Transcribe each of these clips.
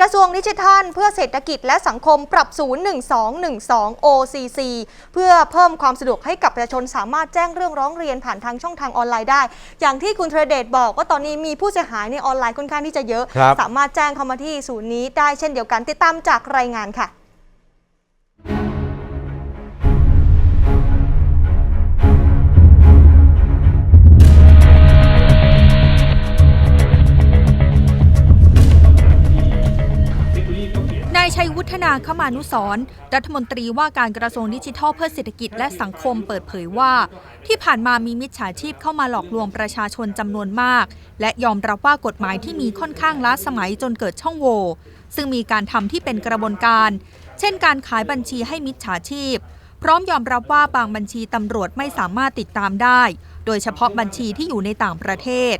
กระทรวงดิจิทัล เพื่อเศรษฐกิจและสังคมปรับศูนย์1212 OCC เพื่อเพิ่มความสะดวกให้กับประชาชนสามารถแจ้งเรื่องร้องเรียนผ่านทางช่องทางออนไลน์ได้ อย่างที่คุณเทรเดตบอกว่าตอนนี้มีผู้เสียหายในออนไลน์ค่อนข้างที่จะเยอะ สามารถแจ้งเข้ามาที่ศูนย์นี้ได้เช่นเดียวกันติดตามจากรายงานค่ะ นายชัยวุฒนาคมานุสรรัฐมนตรีว่าการกระทรวงดิจิทัลเพื่อเศรษฐกิจและสังคมเปิดเผยว่า ที่ผ่านมามีมิจฉาชีพเข้ามาหลอกลวงประชาชนจำนวนมาก และยอมรับว่ากฎหมายที่มีค่อนข้างล้าสมัยจนเกิดช่องโหว่ซึ่งมีการทำที่เป็นกระบวนการ เช่นการขายบัญชีให้มิจฉาชีพ พร้อมยอมรับว่าบางบัญชีตำรวจไม่สามารถติดตามได้ โดยเฉพาะบัญชีที่อยู่ในต่างประเทศ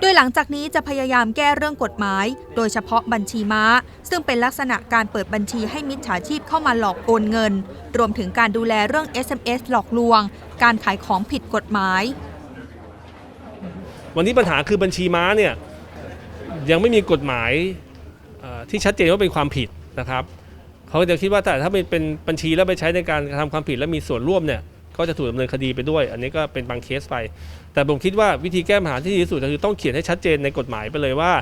โดยหลังจากนี้จะพยายามแก้เรื่องกฎหมาย โดยเฉพาะบัญชีม้า ซึ่งเป็นลักษณะการเปิดบัญชีให้มิจฉาชีพเข้ามาหลอกโอนเงิน รวมถึงการดูแลเรื่อง SMS หลอกลวง การขายของผิดกฎหมาย วันนี้ปัญหาคือบัญชีม้าเนี่ยยังไม่มีกฎหมายเอ่อที่ชัดเจนว่าเป็นความผิดนะครับ เขาจะคิดว่าแต่ถ้าเป็นเป็นบัญชีแล้วไปใช้ในการกระทำความผิดแล้วมีส่วนร่วมเนี่ย ก็จะถูกดำเนินคดีไปด้วย อันนี้ก็เป็นบางเคสไป แต่ผมคิดว่าวิธีแก้ปัญหาที่ดีที่สุดก็คือต้องเขียนให้ชัดเจนในกฎหมายไปเลยว่า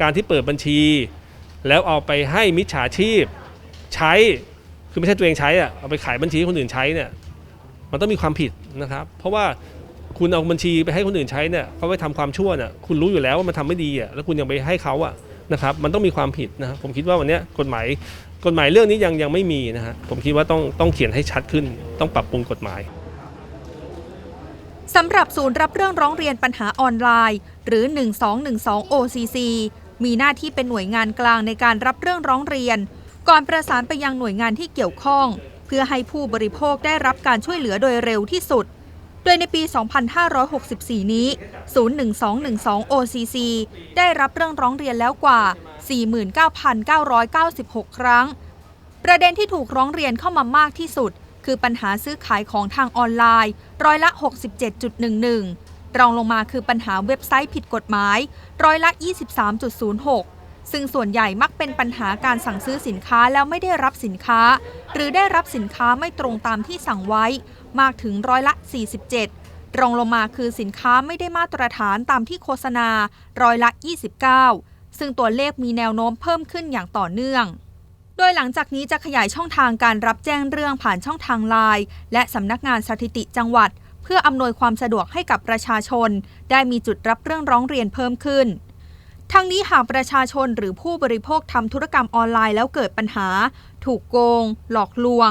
การที่เปิดบัญชี แล้วเอาไปให้มิจฉาชีพใช้คือไม่ใช่ตัวเองใช้อะเอาไปขายบัญชีให้คนอื่นใช้เนี่ยมันต้องมีความผิดนะครับ เพราะว่าคุณเอาบัญชีไปให้คนอื่นใช้เนี่ยเขาไปทำความชั่วเนี่ยคุณรู้อยู่แล้วว่ามันทำไม่ดีอะแล้วคุณยังไปให้เขาอะ นะครับมันต้องมีความผิดนะครับผมคิดว่าวันนี้กฎหมายกฎหมายเรื่องนี้ยังยังไม่มีนะฮะผมคิดว่าต้องต้องเขียนให้ชัดขึ้น ต้องปรับปรุงกฎหมายสำหรับศูนย์รับเรื่องร้องเรียนปัญหาออนไลน์ หรือ 1212 OCC มีหน้าที่เป็นหน่วยงานกลางในการรับเรื่องร้องเรียน ก่อนประสานไปยังหน่วยงานที่เกี่ยวข้อง เพื่อให้ผู้บริโภคได้รับการช่วยเหลือโดยเร็วที่สุด ดยในปี 2564 นี้ 01212 OCC ได้รับเรื่องร้องเรียนแล้วกว่า 49,996 ครั้ง ประเด็นที่ถูกร้องเรียนเข้ามามากที่สุด คือปัญหาซื้อขายของทางออนไลน์ ร้อยละ 67.11 รองลงมาคือปัญหาเว็บไซต์ผิดกฎหมาย ร้อยละ 23.06ซึ่งส่วนใหญ่มักเป็นปัญหาการสั่งซื้อสินค้าแล้วไม่ได้รับสินค้า หรือได้รับสินค้าไม่ตรงตามที่สั่งไว้ มากถึงร้อยละ 47 รองลงมาคือสินค้าไม่ได้มาตรฐานตามที่โฆษณาร้อยละ 29 ซึ่งตัวเลขมีแนวโน้มเพิ่มขึ้นอย่างต่อเนื่อง โดยหลังจากนี้จะขยายช่องทางการรับแจ้งเรื่องผ่านช่องทางไลน์และสำนักงานสถิติจังหวัด เพื่ออำนวยความสะดวกให้กับประชาชน ได้มีจุดรับเรื่องร้องเรียนเพิ่มขึ้นทั้งนี้หากประชาชนหรือผู้บริโภคทำธุรกรรมออนไลน์แล้วเกิดปัญหา ถูกโกง หลอกลวง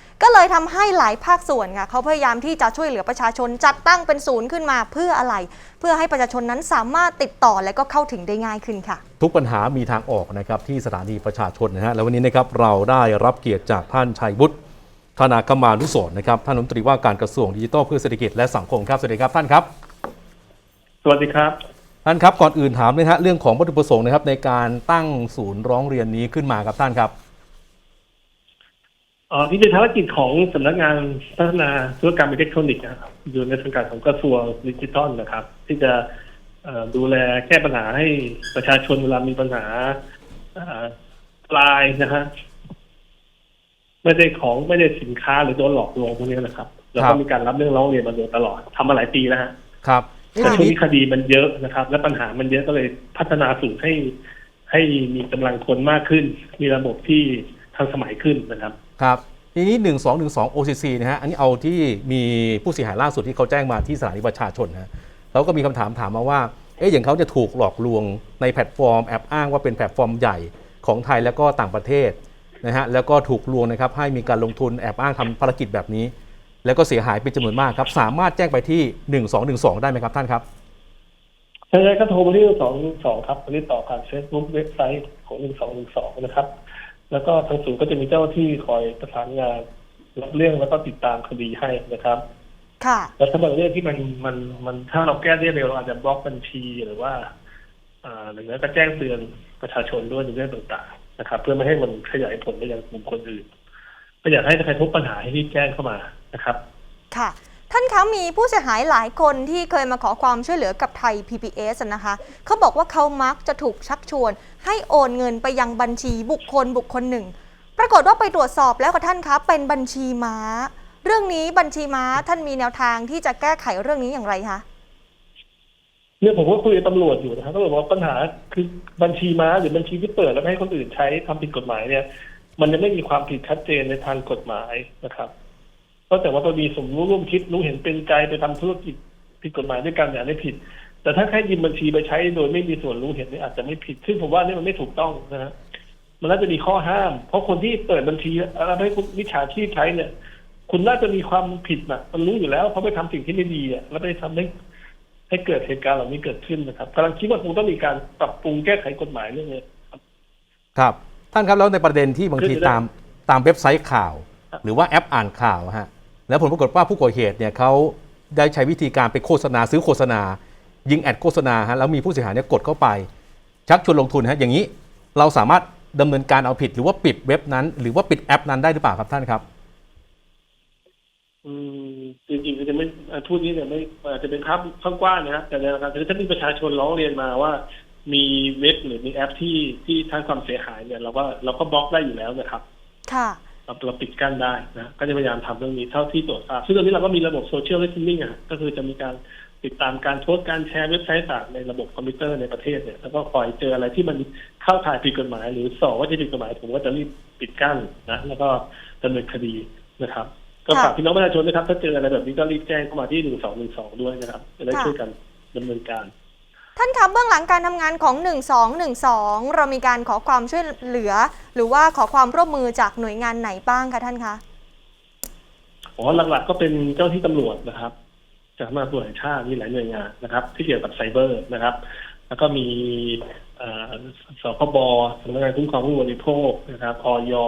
ก็เลยทำให้หลายภาคส่วนค่ะเขาพยายามที่จะช่วยเหลือประชาชนจัดตั้งเป็นศูนย์ขึ้นมาเพื่ออะไร เพื่อให้ประชาชนนั้นสามารถติดต่อและก็เข้าถึงได้ง่ายขึ้นค่ะ ทุกปัญหามีทางออกนะครับที่สถานีประชาชนนะฮะแล้ววันนี้นะครับเราได้รับเกียรติจากท่านชัยวุฒิธนากมานุสรณ์นะครับท่านรัฐมนตรีว่าการกระทรวงดิจิทัลเพื่อเศรษฐกิจและสังคมครับสวัสดีครับท่านครับ สวัสดีครับท่านครับก่อนอื่นถามเลยนะฮะเรื่องของวัตถุประสงค์นะครับในการตั้งศูนย์ร้องเรียนนี้ขึ้นมาครับท่านครับ อ๋อที่เป็นภารกิจของสำนักงานพัฒนาธุรกรรมอิเล็กทรอนิกส์นะครับ อยู่ในสังกัดของกระทรวงดิจิทัลนะครับ ที่จะเอ่อดูแลแก้ปัญหาให้ประชาชนเวลามีปัญหาปลายนะฮะไม่ได้ของไม่ได้สินค้าหรือโดนหลอกลวงพวกนี้นะครับแล้วครัก็บมีการรับเรื่องร้องเรียนมาโดยตลอดทำมาหลายปีแล้วฮะครับเอ๊ะแต่ทีช่วงนี้นี้คดีมันเยอะนะครับ และปัญหามันเยอะก็เลยพัฒนาสูตรให้ให้มีกำลังคนมากขึ้น มีระบบที่ทันสมัยขึ้นนะครับ ครับทีนี้ 1 2 1 2 OCC นะฮะอันนี้เอาที่มีผู้เสียหายล่าสุดที่เขาแจ้งมาที่สถานีประชาชนนะแล้วก็มีคำถามถามมาว่าเอ๊ะอย่างเขาจะถูกหลอกลวงในแพลตฟอร์มแอบอ้างว่าเป็นแพลตฟอร์มใหญ่ของไทยแล้วก็ต่างประเทศนะฮะแล้วก็ถูกลวงนะครับให้มีการลงทุนแอบอ้างทำภารกิจแบบนี้ แล้วก็เสียหายเป็นจำนวนมากครับ สามารถแจ้งไปที่ 1212 ได้ไหมครับท่านครับใช่ก็โทรมาที่สองสองครับติดต่อผ่านเฟซบุ๊กเว็บไซต์ของหนึ่งสองหนึ่งสองนะครับ แล้วก็ทางศูนย์ก็จะมีเจ้าหน้าที่คอยประสานงานรับเรื่องแล้วก็ติดตามคดีให้นะครับ ค่ะ แล้วถ้าบางเรื่องที่มันมันมันถ้าเราแก้ได้เร็วเราอาจจะบล็อกบัญชีหรือว่าอ่าหรือไม่ก็แจ้งเตือนประชาชนด้วยในเรื่องต่างๆนะครับ เพื่อไม่ให้มันขยายผลไปยังกลุ่มคนอื่นก็อยากให้ใครพบปัญหาให้รีบแจ้งเข้ามานะครับ ค่ะ ท่านคะมีผู้เสียหายหลายคนที่เคยมาขอความช่วยเหลือกับไทย PPS นะคะเขาบอกว่าเขามักจะถูกชักชวน ให้โอนเงินไปยังบัญชีบุคคลบุคคลหนึ่ง ปรากฏว่าไปตรวจสอบแล้วค่ะท่านคะเป็นบัญชีม้า เรื่องนี้บัญชีม้าท่านมีแนวทางที่จะแก้ไขเรื่องนี้อย่างไรคะเนี่ยผมก็คุยกับตำรวจอยู่นะครับตำรวจบอกปัญหาคือบัญชีม้าหรือบัญชีที่เปิดแล้วให้คนอื่นใช้ทำผิดกฎหมายเนี่ย มันยังไม่มีความผิดชัดเจนในทางกฎหมายนะครับ ก็แต่ว่าเรามีสมรู้ร่วมคิดรู้เห็นเป็นใจไปทำธุรกิจผิดกฎหมายด้วยกันเนี่ยอันนี้ผิด แต่ถ้าแค่ยืมบัญชีไปใช้โดยไม่มีส่วนรู้เห็นเนี่ยอาจจะไม่ผิด ซึ่งผมว่านี่มันไม่ถูกต้องนะฮะมันน่าจะมีข้อห้าม เพราะคนที่เปิดบัญชีแล้วให้คุณมิจฉาชีพใช้เนี่ย คุณน่าจะมีความผิดนะมันรู้อยู่แล้วเขาไปทำสิ่งที่ไม่ดีอะแล้วไปทำให้ให้เกิดเหตุการณ์เหล่านี้เกิดขึ้นนะครับกำลังคิดว่าคงต้องมีการปรับปรุงแก้ไขกฎหมายเรื่องนี้ครับท่านครับแล้วในประเด็นที่บางทีคือจะได้ตามตามเว็บไซต์ข่าวครับหรือว่าแอปอ่านข่าวฮะ แล้วผลปรากฏว่าผู้ก่อเหตุเนี่ยเขาได้ใช้วิธีการไปโฆษณาซื้อโฆษณา ยิงแอดโฆษณาฮะแล้วมีผู้เสียหายเนี่ยกดเข้าไป ชักชวนลงทุนฮะอย่างนี้เราสามารถดำเนินการเอาผิด หรือว่าปิดเว็บนั้น หรือว่าปิดแอปนั้นได้หรือเปล่าครับท่านครับอืมจริงๆก็จะไม่อ่าพูดนี้เนี่ยไม่อาจจะเป็นภาพกว้างๆนะครับแต่ในหลักการคือถ้ามีประชาชนร้องเรียนมาว่ามีเว็บหรือมีแอปที่ที่ทางความเสียหายเนี่ยเราก็เราก็บล็อกได้อยู่แล้วนะครับ ค่ะ เราเราปิดกั้นได้นะก็จะพยายามทำเรื่องนี้เท่าที่ตรวจทราบซึ่งตอนนี้เราก็มีระบบโซเชียลเลสซิ่งอะก็คือจะมีการติดตามการโพสต์การแชร์เว็บไซต์ต่างในระบบคอมพิวเตอร์ในประเทศเนี่ยแล้วก็คอยเจออะไรที่มันเข้าข่ายผิดกฎหมาย หรือสอบว่าจะผิดกฎหมายผมก็จะรีบปิดกั้นนะแล้วก็ดำเนินคดีนะครับ ก็ฝากพี่น้องประชาชนนะครับ ถ้าเจออะไรแบบนี้ก็รีบแจ้งเข้ามาที่หนึ่งสองหนึ่งสองด้วยนะครับจะได้ช่วยกันดำเนินการ ท่านคะเบื้องหลังการทำงานของ 1212 เรามีการขอความช่วยเหลือ หรือว่าขอความร่วมมือจากหน่วยงานไหนบ้างคะท่านคะอ๋อหลักๆก็เป็นเจ้าที่ตำรวจนะครับจากสำนักงาตรวจชาติมีหลายหน่วยงานนะครับ ที่เกี่ยวกับไซเบอร์นะครับ แล้วก็มีสคบสำนักงานคุ้มครองผู้บริโภคนะครับออยอ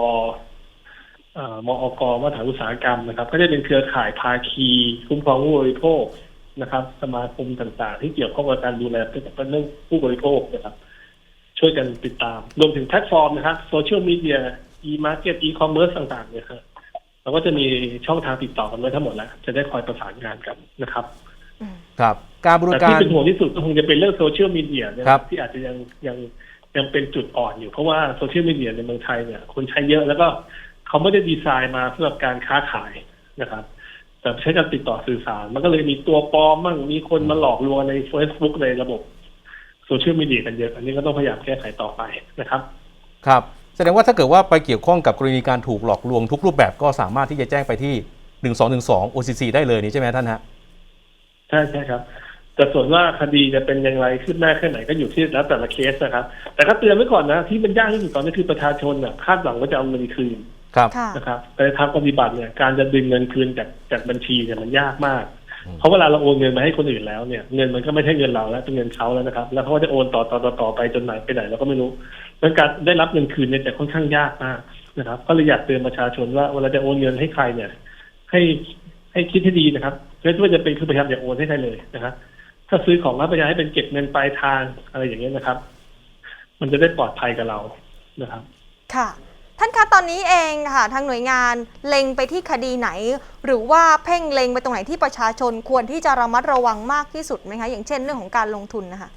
มอกมาตรฐานอุตสาหกรรมนะครับ ก็จะเป็นเครือข่ายภาคีคุ้มครองผู้บริโภค นะครับ สมาคมต่างๆ ที่เกี่ยวข้องกับการดูแลเป็นเรื่องผู้บริโภคนะครับ ช่วยกันติดตาม รวมถึงแพลตฟอร์มนะครับโซเชียลมีเดียอีมาร์เก็ตอีคอมเมิร์ซต่างๆเนี่ยครับเราก็จะมีช่องทางติดต่อกันไว้ทั้งหมดแล้ว จะได้คอยประสานงานกันนะครับครับ การบริแต่กาที่รเป็นห่วงที่สุดก็คงจะเป็นเรื่องโซเชียลมีเดียเนี่ยครับที่อาจจะยังยังยังเป็นจุดอ่อนอยู่ เพราะว่าโซเชียลมีเดียในเมืองไทยเนี่ยคนใช้เยอะแล้วก็เขาไม่ได้ดีไซน์มาสำหรับการค้าขายนะครับ แต่ใช้การติดต่อสื่อสาร มันก็เลยมีตัวปลอมมั่งมีคนมาหลอกลวงใน Facebook ในระบบโซเชียลมีเดียกันเยอะ อันนี้ก็ต้องพยายามแก้ไขต่อไปนะครับ ครับ แสดงว่าถ้าเกิดว่าไปเกี่ยวข้องกับกรณีการถูกหลอกลวงทุกรูปแบบก็สามารถที่จะแจ้งไปที่ 1212 OCC ได้เลยนี่ใช่ไหมท่านฮะ ใช่ใช่ครับ แต่ส่วนว่าคดีจะเป็นอย่างไรขึ้นหน้าแค่ไหนก็อยู่ที่แล้วแต่ละเคสนะครับ แต่ก็เตือนไว้ก่อนนะที่มันยากที่สุดตอนนี้คือประชาชนน่ะคาดหวังว่าจะเอาเงินคืน ครับค่ะนะครับแต่ทางปฏิบัติเนี่ยการจะดึงเงินคืนจากจากบัญชีเนี่ยมันยากมาก เพราะเวลาเราโอนเงินมาให้คนอื่นแล้วเนี่ยเงินมันก็ไม่ใช่เงินเราแล้วเป็นเงินเขาแล้วนะครับ แล้วเขาก็จะโอนต่อต่อต่อต่อไปจนไหนไปไหนเราก็ไม่รู้ดังนั้นการได้รับเงินคืนเนี่ยจะค่อนข้างยากมากนะครับ ก็เลยอยากเตือนประชาชนว่าเวลาจะโอนเงินให้ใครเนี่ย ให้ให้คิดให้ดีนะครับไม่ว่าจะเป็นคือพยายามอย่าโอนให้ใครเลยนะครับถ้าซื้อของแล้วพยายามให้เป็นเก็บเงินปลายทางอะไรอย่างเงี้ยนะครับ มันจะได้ปลอดภัยกับเรานะครับ ค่ะท่าน คะตอนนี้เองค่ะทางหน่วยงานเล็งไปที่คดีไหน หรือว่าเพ่งเล็งไปตรงไหนที่ประชาชนควรที่จะระมัดระวังมากที่สุดไหมคะอย่างเช่นเรื่องของการลงทุนนะคะ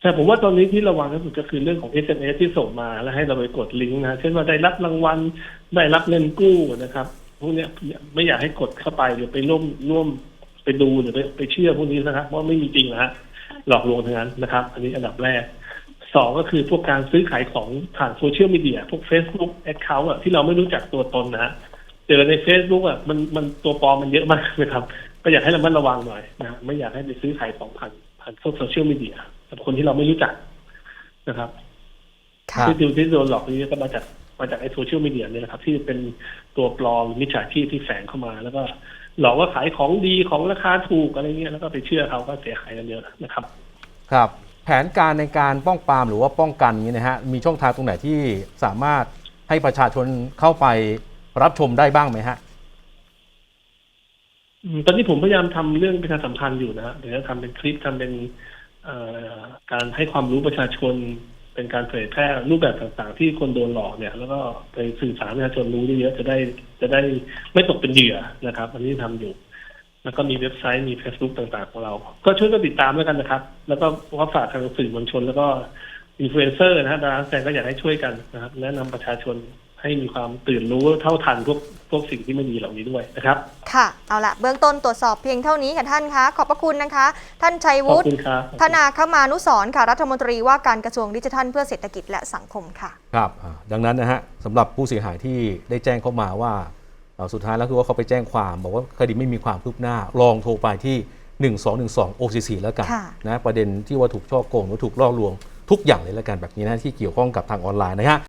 แต่ผมว่าตอนนี้ที่ระวังที่สุดก็คือเรื่องของ SMS ที่ส่งมาแล้วให้เราไปกดลิงก์นะเช่นว่าได้รับรางวัลได้รับเงินกู้นะครับพวกนี้ไม่อยากให้กดเข้าไปหรือไปร่วมร่วมไปดูหรือไปไปเชื่อพวกนี้นะครับเพราะไม่มีจริงนะฮะหลอกลวงทั้งนั้นนะครับ อันนี้อันดับแรก สองก็คือพวกการซื้อขายของผ่านโซเชียลมีเดียพวก Facebook Account อะที่เราไม่รู้จักตัวตนนะฮะเจอใน Facebook อะมันมันตัวปลอมมันเยอะมากนะครับ ก็อยากให้เรามัดระวังหน่อยนะไม่อยากให้ไปซื้อขายของผ่านผ่านโซเชียลมีเดียกับคนที่เราไม่รู้จักนะครับค่ะที่ดูที่โดนหลอกนี่ก็มาจากมาจากไอ้โซเชียลมีเดียเนี่ยนะครับ ที่เป็นตัวปลอมมิจฉาชีพที่แฝงเข้ามา แล้วก็หลอกว่าขายของดีของราคาถูกอะไรเงี้ยแล้วก็ไปเชื่อเขาก็เสียหายกันเยอะนะครับ ครับ แผนการในการป้องปรามหรือว่าป้องกันนี้นะฮะมีช่องทางตรงไหนที่สามารถให้ประชาชนเข้าไปรับชมได้บ้างไหมฮะตอนนี้ผมพยายามทำเรื่องประชาสัมพันธ์อยู่นะฮะเดี๋ยวจะทำเป็นคลิปทำเป็นการให้ความรู้ประชาชน เป็นการเผยแพร่รูปแบบต่างๆ ที่คนโดนหลอกเนี่ย แล้วก็ไปสื่อสารประชาชนรู้เยอะๆจะได้จะได้ไม่ตกเป็นเหยื่อนะครับ อันนี้ทำอยู่ แล้วก็มีเว็บไซต์มี Facebook ต่างๆ ของเรา ก็ช่วยกันติดตามแล้วกันนะครับ แล้วก็ว่าฝากทางสื่อมวลชน แล้วก็อินฟลูเอนเซอร์นะฮะดาราแสดงก็อยากให้ช่วยกันนะครับแนะนำประชาชนให้มีความตื่นรู้เท่าทันพวกพวกสิ่งที่ไม่ดีเหล่านี้ด้วยนะครับ ค่ะ เอาละเบื้องต้นตรวจสอบเพียงเท่านี้ค่ะท่านคะ ขอบพระคุณนะคะ ท่านชัยขอวุบฒิคุณครับธนาคมานุสรณ์ค่ะ รัฐมนตรีว่าการกระทรวงดิจิทัลเพื่อเศรษฐกิจและสังคมค่ะ ครับอ่าดังนั้นนะฮะสำหรับผู้เสียหายที่ได้แจ้งเข้ามาว่าเอ่อ สุดท้ายแล้วคือว่าเขาไปแจ้งความ บอกว่าคดีไม่มีความคืบหน้า ลองโทรไปที่ 1212 OCC แล้วกันค่ะนะประเด็นที่ว่าถูกช่อโกงหรือถูกล่อลวงทุกอย่างเลยแล้วกันแบบนี้นะที่เกี่ยวข้องกับทางออนไลน์นะฮะ